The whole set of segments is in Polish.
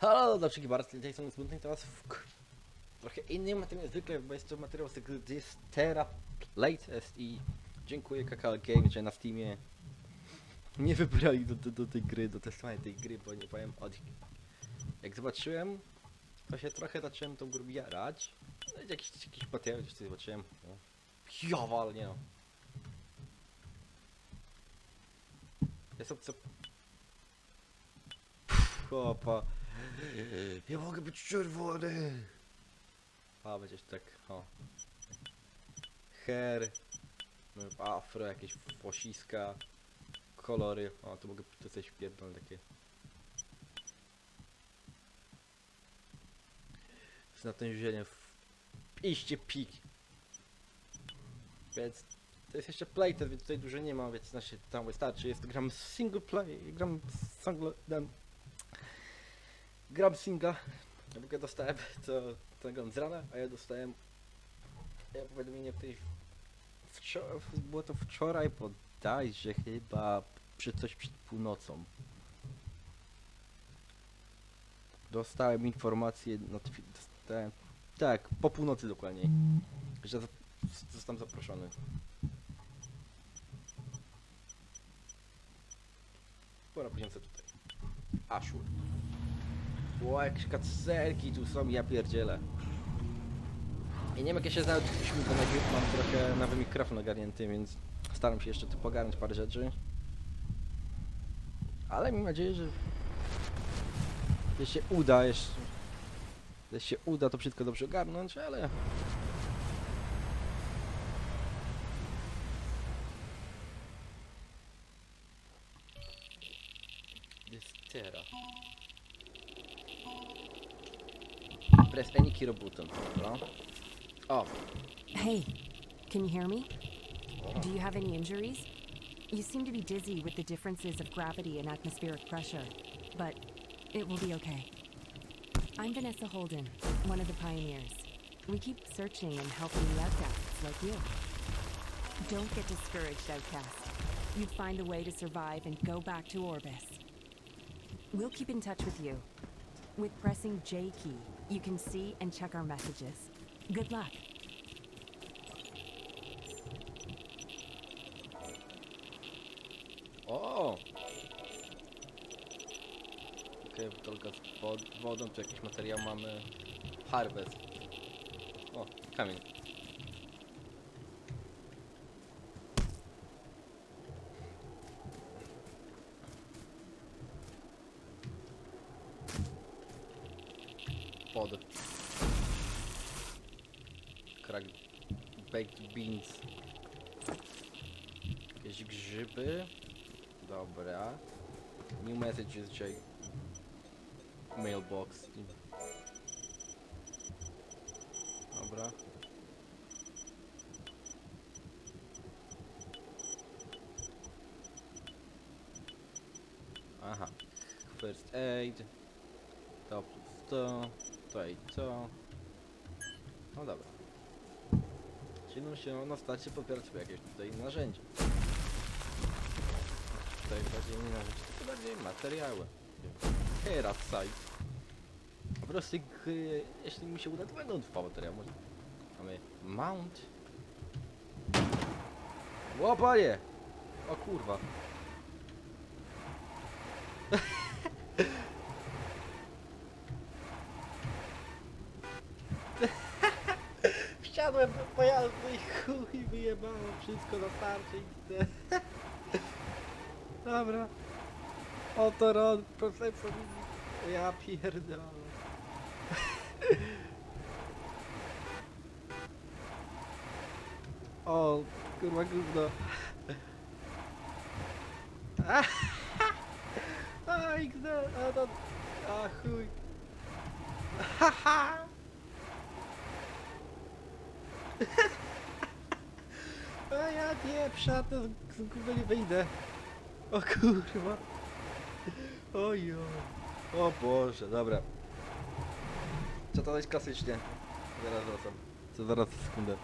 Halo, do wszystkich bardzo, z tej strony Smutny, teraz w trochę innym, jak zwykle, bo jest to materiał z Dystera Latest i dziękuję Kakao Games, że na Steamie nie wybrali do, do, do tej gry, do testowania tej gry, bo nie powiem od... Jak zobaczyłem, to się trochę zacząłem tą grę jarać. No, Jakiś, jakiś materiał gdzieś zobaczyłem. No. Nie no. Jest opcja... Pff, Opa. Nie mogę być czerwony. A, będziesz tak, o. Hair. no, Afro, jakieś włosiska. Kolory. O, tu mogę to coś pierdolne takie. Z natężeniem w iście pik. Więc to jest jeszcze playtest, więc tutaj dużo nie ma, więc znaczy tam wystarczy. Jest gram single play, gram single, gram, gram singla. Ja tylko dostałem to, to gram z rana, a ja dostałem ja powiadomienie tutaj wczoraj, było to wczoraj bodajże chyba przy coś przed północą. Dostałem informację, notyfi- dostałem, tak, po północy dokładnie, że zostałem zaproszony. Pora sobie tutaj. Ashur. Ło, jakieś kacerki tu są, ja pierdzielę. I nie wiem jak ja się znałem, bo najpierw mam trochę nowy mikrofon ogarnięty, więc staram się jeszcze tu pogarnąć parę rzeczy. Ale mam nadzieję, że jeśli się uda jeszcze, jeśli się uda to wszystko dobrze ogarnąć, ale O, Hey, can you hear me? Do you have any injuries? You seem to be dizzy with the differences of gravity and atmospheric pressure, but it will be okay. I'm Vanessa Holden, one of the pioneers. We keep searching and helping the outcasts like you. Don't get discouraged, outcast. You'd find a way to survive and go back to Orbis. We'll keep in touch with you. With pressing J key, you can see and check our messages. Good luck. o! Okej, butelka z wod wodą, tu jakiś materiał mamy. Harvest. O, kamień. Baked beans. Jakieś grzyby. Dobra. New messages dzisiaj. Mailbox. Dobra. Aha. First aid. To plus to. I to. No dobra. No się na stacie popierać sobie jakieś tutaj narzędzia. Tutaj bardziej nie narzędzia, tylko bardziej materiały. Teraz site. Po prostu gry, jeśli mi się uda, to będą dwa materiały. Może. Mamy mount. O panie! O kurwa. Wsiadłem do pojazdu i chuj wyjebało wszystko na starcie i te. Dobra. Oto rod, perception. Ja pierdolę. O, kurwa gówno. A, XD, a to... A, chuj. Haha! A ja nie, przatę z, z gówno nie wyjdę. O kurwa. Ojo. O Boże, dobra. Co to jest klasycznie? Zaraz wracam. Co zaraz sekundę.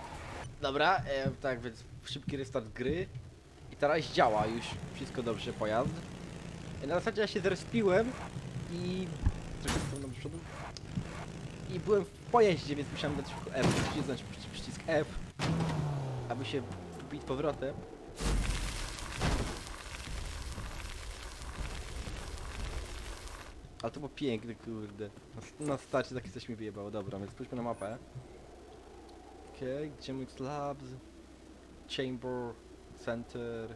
Dobra, e, tak więc szybki restart gry. I teraz działa już wszystko dobrze pojazd. E, Na zasadzie ja się zrespiłem i trochę do przodu. I byłem w pojeździe, więc musiałem dać przycisk F, aby się wbić powrotem. Ale to było piękne, kurde. Na, na starcie takie coś mi wyjebało. Dobra, więc spójrzmy na mapę. Okej, okay, Gemix Labs, Chamber, Center,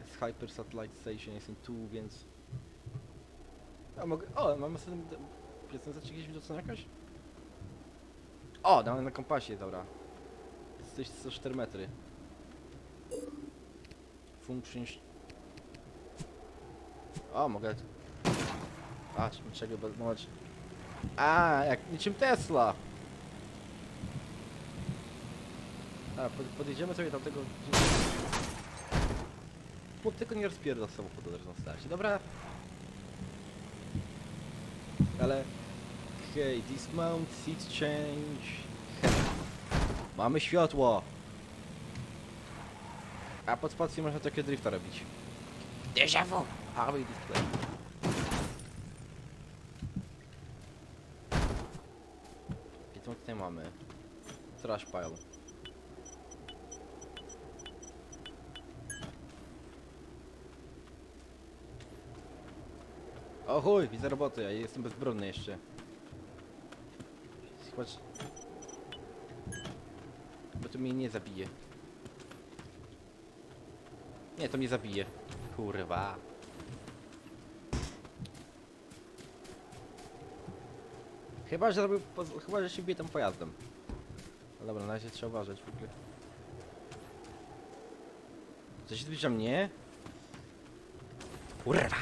jest Hyper Satellite Station, jestem tu, więc... A mogę... O, mamy sobie... Prezentację gdzieś widoczną jakaś? O, mamy na kompasie, dobra. Jesteś 104 metry. Function... O, mogę... A, czego bez... Chodź. A, jak niczym Tesla! A, pod, podjedziemy sobie do tego... Bo tylko nie rozpierdol samochodu też na starcie, dobra? Ale... Okej, okay, dismount, seat change... Mamy światło! A pod spacją można takie drifta robić. Déjà vu! Highway display. I co tutaj mamy? Trash pile. O chuj, widzę roboty, ja jestem bezbronny jeszcze. Że- Bo to mnie nie zabije. Nie, to mnie zabije. Kurwa. Chyba, że zrobił, chyba, że się bije tym pojazdem. No dobra, na razie trzeba uważać w ogóle. Coś zbliża mnie? Kurwa!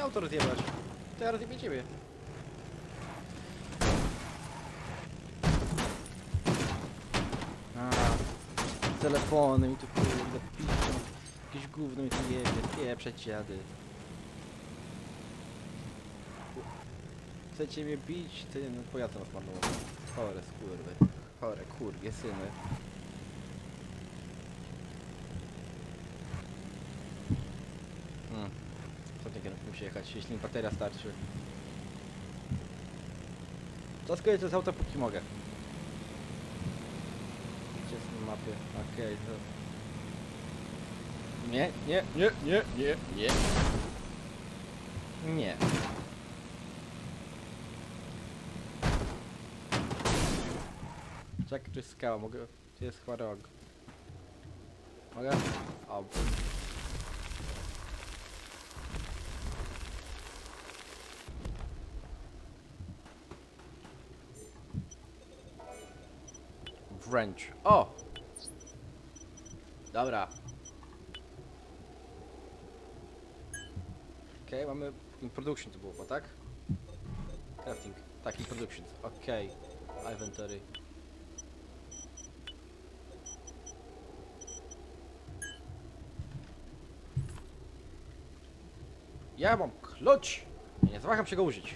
Chce auto rozjebać. To ja rozjebię ciebie. A, telefony mi tu kurde piszą. Jakieś gówno mi tu jebie, pieprze dziady. Chcecie mnie bić? Ty, no pojazd marnował. Chore skurwy. Chore kurwie syny. Co ty kierunku musi jechać, jeśli bateria starczy? Zaskuję to z auta póki mogę. Gdzie jest na mapie? Okej, to... Nie, nie, nie, nie, nie, nie. Nie. Czekaj, jest skała, mogę... Tu jest chyba rog. Mogę? O. Wrench. O! Dobra. Okej, mamy in production to było, chyba, tak? Crafting. Tak, in production. Okej. Inventory. Ja mam klucz! Nie zawaham się go użyć.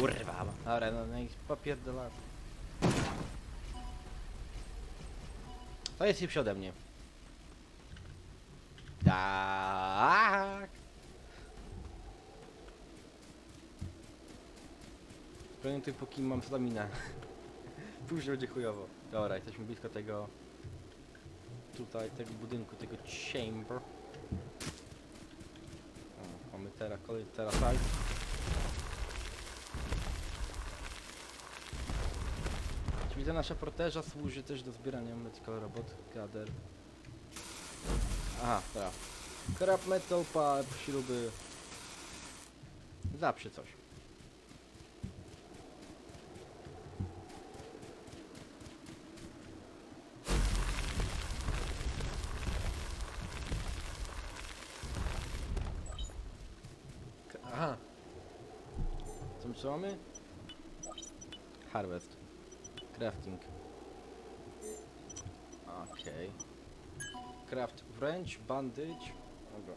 Kurwa. Dobra, no, no i popierdolę. To jest szybszy ode mnie. Tak. Pamiętaj póki mam staminę. Później będzie chujowo. Dobra, jesteśmy blisko tego... Tutaj, tego budynku, tego chamber. O, mamy teraz kolej, teraz site. Widzę, nasza proteża służy też do zbierania medical robot, gather. Aha, dobra. Crap metal, pipe, śruby. Zawsze coś. Aha. Co my mamy? Harvest. Crafting. Okej. Craft wrench, bandage. Dobra.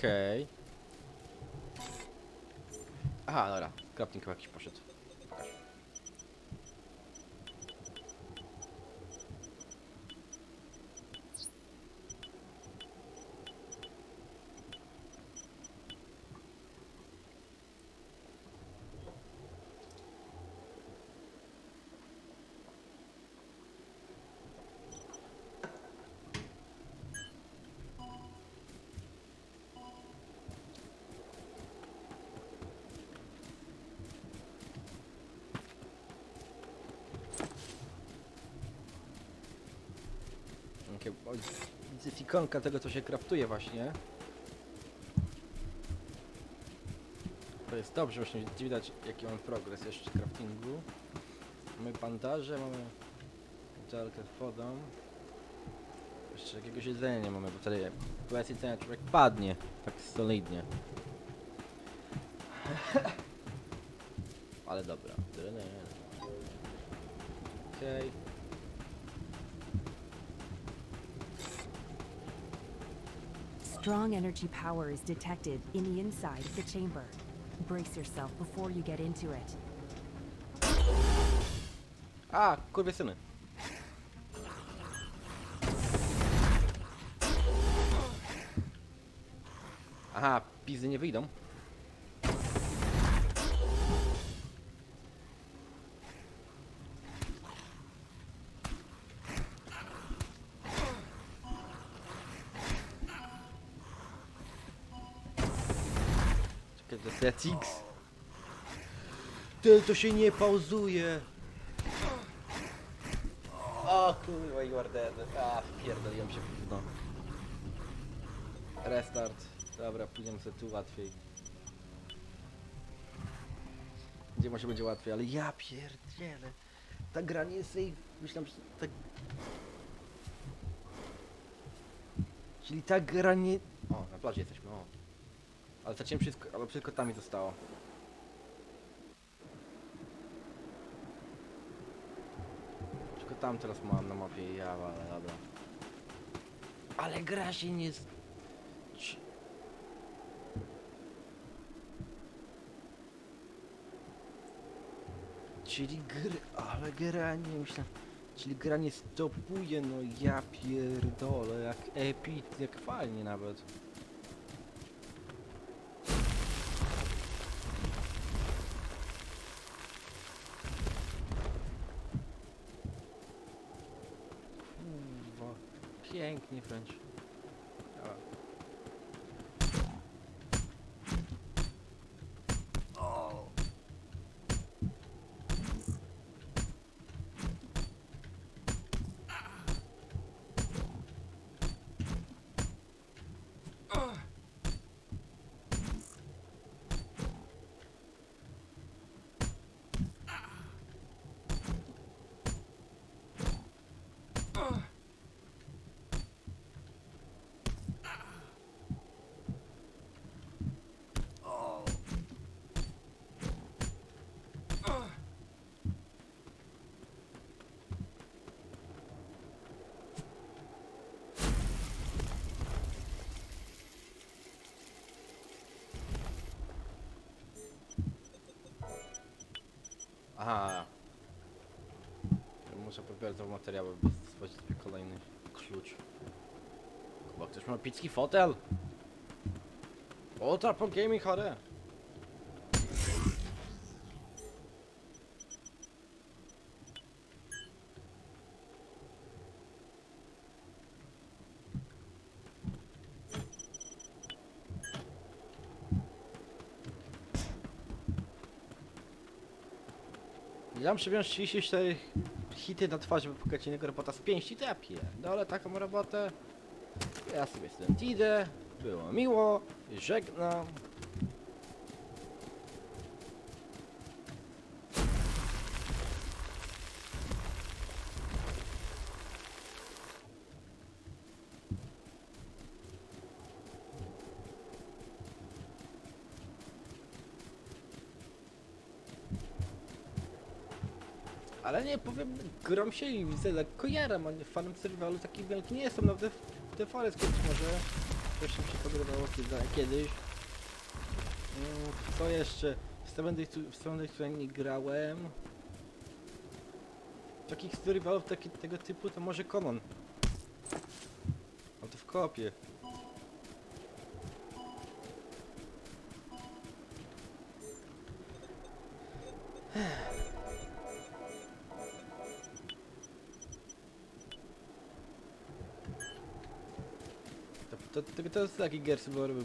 Okej. Aha, dobra. Crafting chyba jakiś poszedł. Takie, ikonka tego, co się kraftuje właśnie. To jest dobrze, właśnie widać jaki mamy progres jeszcze craftingu. Mamy bandaże, mamy butelkę z wodą. Jeszcze jakiegoś jedzenia nie mamy, bo wtedy bez jedzenia człowiek padnie tak solidnie. Ale dobra. Okej. Strong energy power is detected in the inside of the chamber. Brace yourself before you get into it. A, kurwie syny. Aha, pizzy nie wyjdą. Letix. Ty, to się nie pauzuje. O kurwa, you are dead. A, się w gówno. Restart. Dobra, pójdziemy sobie tu łatwiej. Gdzie może będzie łatwiej, ale ja pierdzielę. Ta gra nie jest jej... Myślałem, że tak... Czyli ta gra nie... O, na plaży jesteśmy, o. Ale straciłem wszystko, ale wszystko tam mi zostało. Tylko tam teraz mam na mapie ja, ale dobra. Ale gra się nie... z- Czyli gry... Ale gra nie myślę... Czyli gra nie stopuje, no ja pierdolę, jak epic, jak fajnie nawet. Kurwa, pięknie wręcz. Dobra. Aha. Muszę pobierać znowu materiały, by stworzyć sobie kolejny klucz. Chyba ktoś ma epicki fotel? Ultra Pro Gaming HD. Ja muszę wziąć 34 hity na twarz, by pokazać innego robota z pięści, to ja pierdolę taką robotę. Ja sobie stąd idę. Było miło. Żegnam. Ale nie powiem, grom się i widzę lekko jaram, a nie fanem survivalu taki wielki nie jestem, nawet w The Forest kiedyś może coś się pogrywało kiedy, kiedyś. Mm, Co jeszcze? W Days, które nie grałem. Takich survivalów taki, tego typu to może Conan. Ale to w kopie. To, to, to, to jest taki survivalowy.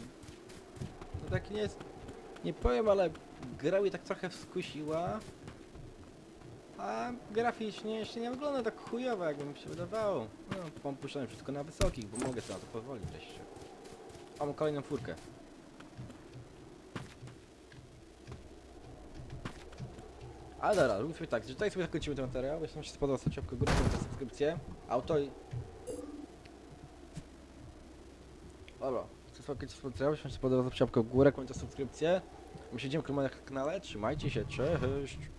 No taki nie jest... Nie powiem, ale gra mnie tak trochę skusiła. A graficznie jeszcze nie wygląda tak chujowo, jakby mi się wydawało. No, mam puszczone wszystko na wysokich, bo mogę sobie na to pozwolić wreszcie. Mam kolejną furkę. Ale dobra, róbmy tak, że tutaj sobie zakończymy ten materiał. Jeśli wam się spodobał, stawcie łapkę górę, zostawcie subskrypcję. Auto i... Dobra, materiału, jeśli wam się spodobał, zostawcie łapkę w górę, kończę subskrypcję. My siedzimy w kanale, trzymajcie się, cześć!